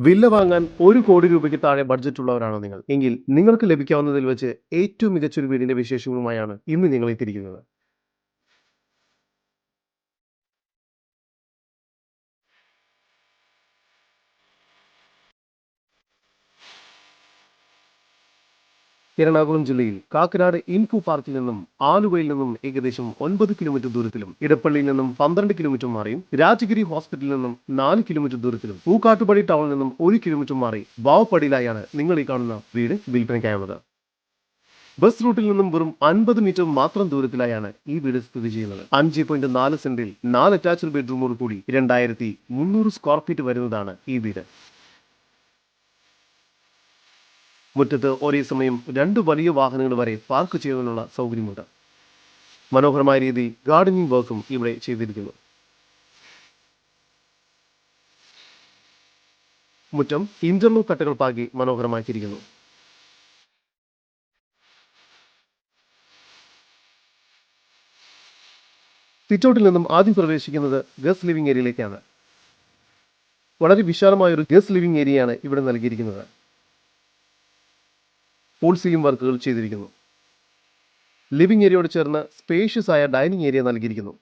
Villa വാങ്ങാൻ ഒരു കോടി രൂപയ്ക്ക് താഴെ ബഡ്ജറ്റ് ഉള്ളവരാണോ നിങ്ങൾ? എങ്കിൽ നിങ്ങൾക്ക് ലഭിക്കാവുന്നതിൽ വെച്ച് ഏറ്റവും മികച്ചൊരു വീടിന്റെ വിശേഷങ്ങളുമായാണ് ഇന്ന് നിങ്ങൾ എത്തിയിരിക്കുന്നത് എറണാകുളം ജില്ലയിൽ കാക്കനാട് ഇൻഫു പാർക്കിൽ നിന്നും ആലുവയിൽ നിന്നും ഏകദേശം ഒൻപത് കിലോമീറ്റർ ദൂരത്തിലും ഇടപ്പള്ളിയിൽ നിന്നും പന്ത്രണ്ട് കിലോമീറ്റർ മാറിയും രാജഗിരി ഹോസ്പിറ്റലിൽ നിന്നും നാല് കിലോമീറ്റർ ദൂരത്തിലും പൂക്കാട്ടുപടി ടൗണിൽ നിന്നും ഒരു കിലോമീറ്റർ മാറി ബാവപ്പടിയിലായാണ് നിങ്ങൾ ഈ കാണുന്ന വീട് വിൽപ്പനയ്ക്കായുള്ളത്. ബസ് റൂട്ടിൽ നിന്നും വെറും അൻപത് മീറ്റർ മാത്രം ദൂരത്തിലായാണ് ഈ വീട് സ്ഥിതി ചെയ്യുന്നത്. അഞ്ച് പോയിന്റ് നാല് സെന്റിൽ നാല് അറ്റാച്ച്ഡ് ബെഡ്റൂമോട് കൂടി രണ്ടായിരത്തി മുന്നൂറ് സ്ക്വയർ ഫീറ്റ് വരുന്നതാണ് ഈ വീട്. മുറ്റത്ത് ഒരേ സമയം രണ്ട് വലിയ വാഹനങ്ങൾ വരെ പാർക്ക് ചെയ്യാനുള്ള സൗകര്യമുണ്ട്. മനോഹരമായ രീതി ഗാർഡനിങ് വർക്കും ഇവിടെ ചെയ്തിരിക്കുന്നു. മുറ്റം ഇന്റർലോക്ക് കട്ടകൾ പാകി മനോഹരമാക്കിയിരിക്കുന്നു. സിറ്റൗട്ടിൽ നിന്നും ആദ്യം പ്രവേശിക്കുന്നത് ഗസ്റ്റ് ലിവിംഗ് ഏരിയയിലേക്കാണ്. വളരെ വിശാലമായ ഒരു ഗസ്റ്റ് ലിവിംഗ് ഏരിയയാണ് ഇവിടെ നൽകിയിരിക്കുന്നത്. പൂൾ സീലിംഗ് വർക്കുകൾ ചെയ്തിരിക്കുന്നു. ലിവിംഗ് ഏരിയയോട് ചേർന്ന് സ്പേഷ്യസ് ആയ ഡൈനിങ് ഏരിയ നൽകിയിരിക്കുന്നു.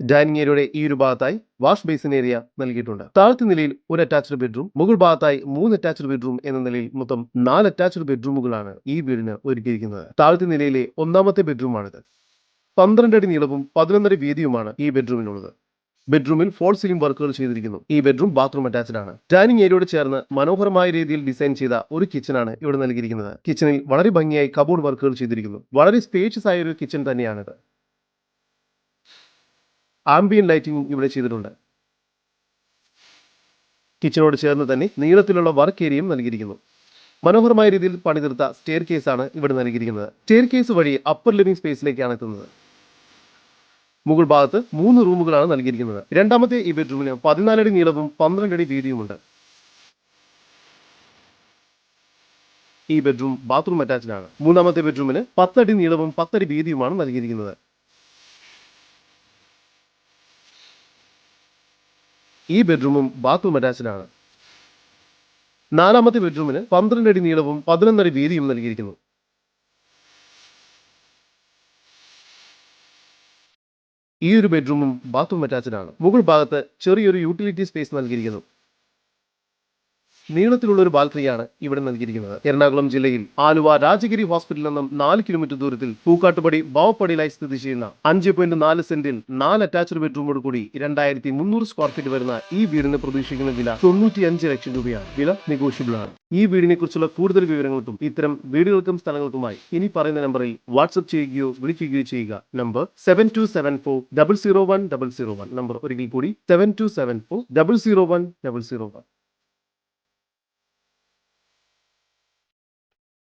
ഡൈനിങ് ഏരിയയുടെ ഈ ഒരു ഭാഗത്തായി വാഷ് ബേസിൻ ഏരിയ നൽകിയിട്ടുണ്ട്. താഴത്തെ നിലയിൽ ഒരു അറ്റാച്ച്ഡ് ബെഡ്റൂം മുകൾ ഭാഗത്തായി മൂന്ന് അറ്റാച്ച്ഡ് ബെഡ്റൂം എന്ന നിലയിൽ മൊത്തം നാല് അറ്റാച്ച്ഡ് ബെഡ്റൂമുകളാണ് ഈ വീടിന് ഒരുക്കിയിരിക്കുന്നത്. താഴത്തെ നിലയിലെ ഒന്നാമത്തെ ബെഡ്റൂമാണിത് പന്ത്രണ്ട് അടി നീളവും പതിനൊന്നര വീതിയുമാണ് ഈ ബെഡ്റൂമിനുള്ളത് ബെഡ്റൂമിൽ ഫോൾ സീലിംഗ് വർക്കുകൾ ചെയ്തിരിക്കുന്നു. ഈ ബെഡ്റൂം ബാത്റൂം അറ്റാച്ച്ഡ് ആണ്. ഡൈനിങ് ഏരിയയോട് ചേർന്ന് മനോഹരമായ രീതിയിൽ ഡിസൈൻ ചെയ്ത ഒരു കിച്ചണാണ് ഇവിടെ നൽകിയിരിക്കുന്നത്. കിച്ചണിൽ വളരെ ഭംഗിയായി കബോർഡ് വർക്കുകൾ ചെയ്തിരിക്കുന്നു. വളരെ സ്പേഷ്യസ് ആയ ഒരു കിച്ചൺ തന്നെയാണിത്. ആംബിയൻ ലൈറ്റിംഗ് ഇവിടെ ചെയ്തിട്ടുണ്ട്. കിച്ചണോട് ചേർന്ന് തന്നെ നീളത്തിലുള്ള വർക്ക് ഏരിയയും നൽകിയിരിക്കുന്നു. മനോഹരമായ രീതിയിൽ പണിതീർത്ത സ്റ്റെയർ ആണ് ഇവിടെ നൽകിയിരിക്കുന്നത്. സ്റ്റെയർ കേസ് വഴി അപ്പർ ലിവിംഗ് സ്പേസിലേക്കാണ് എത്തുന്നത്. മുകൾ ഭാഗത്ത് മൂന്ന് റൂമുകളാണ് നൽകിയിരിക്കുന്നത്. രണ്ടാമത്തെ ഈ ബെഡ്റൂമിന് പതിനാലടി നീളവും പന്ത്രണ്ട് അടി വീതിയുമുണ്ട്. ഈ ബെഡ്റൂം ബാത്റൂം അറ്റാച്ച്ഡ് ആണ്. മൂന്നാമത്തെ ബെഡ്റൂമിന് പത്തടി നീളവും പത്തടി വീതിയുമാണ് നൽകിയിരിക്കുന്നത്. ഈ ബെഡ്റൂമും ബാത്റൂം അറ്റാച്ച്ഡ് ആണ്. നാലാമത്തെ ബെഡ്റൂമിന് പന്ത്രണ്ട് അടി നീളവും പതിനൊന്നടി വീതിയും നൽകിയിരിക്കുന്നു. ഈ ഒരു ബെഡ്റൂമും ബാത്റൂം അറ്റാച്ച്ഡ് ആണ്. മുകൾ ഭാഗത്ത് ചെറിയൊരു യൂട്ടിലിറ്റി സ്പേസ് നൽകിയിരിക്കുന്നു. നീളത്തിലുള്ള ഒരു ബാൽക്കണിയാണ് ഇവിടെ നൽകിയിരിക്കുന്നത്. എറണാകുളം ജില്ലയിൽ ആലുവ രാജഗിരി ഹോസ്പിറ്റലിൽ നിന്നും നാല് കിലോമീറ്റർ ദൂരത്തിൽ പൂക്കാട്ടുപടി ബാവപ്പടിയിലായി സ്ഥിതി ചെയ്യുന്ന അഞ്ച് പോയിന്റ് നാല് സെന്റിൽ നാല് അറ്റാച്ച്ഡ് ബെഡ്റൂമോട് കൂടി രണ്ടായിരത്തി മുന്നൂറ് സ്ക്വയർ ഫീറ്റ് വരുന്ന ഈ വീടിന് പ്രതീക്ഷിക്കുന്ന വില തൊണ്ണൂറ്റി അഞ്ച് ലക്ഷം രൂപയാണ്. വില നെഗോഷ്യബിൾ ആണ്. ഈ വീടിനെ കുറിച്ചുള്ള കൂടുതൽ വിവരങ്ങൾക്കും ഇത്തരം വീടുകൾക്കും സ്ഥലങ്ങൾക്കുമായി ഇനി പറയുന്ന നമ്പറിൽ വാട്സ്ആപ്പ് ചെയ്യുകയോ വിളിക്കുകയോ ചെയ്യുക. Number seven two seven four double zero one double zero one number ഒരിക്കൽ കൂടി seven two seven four double zero one double zero one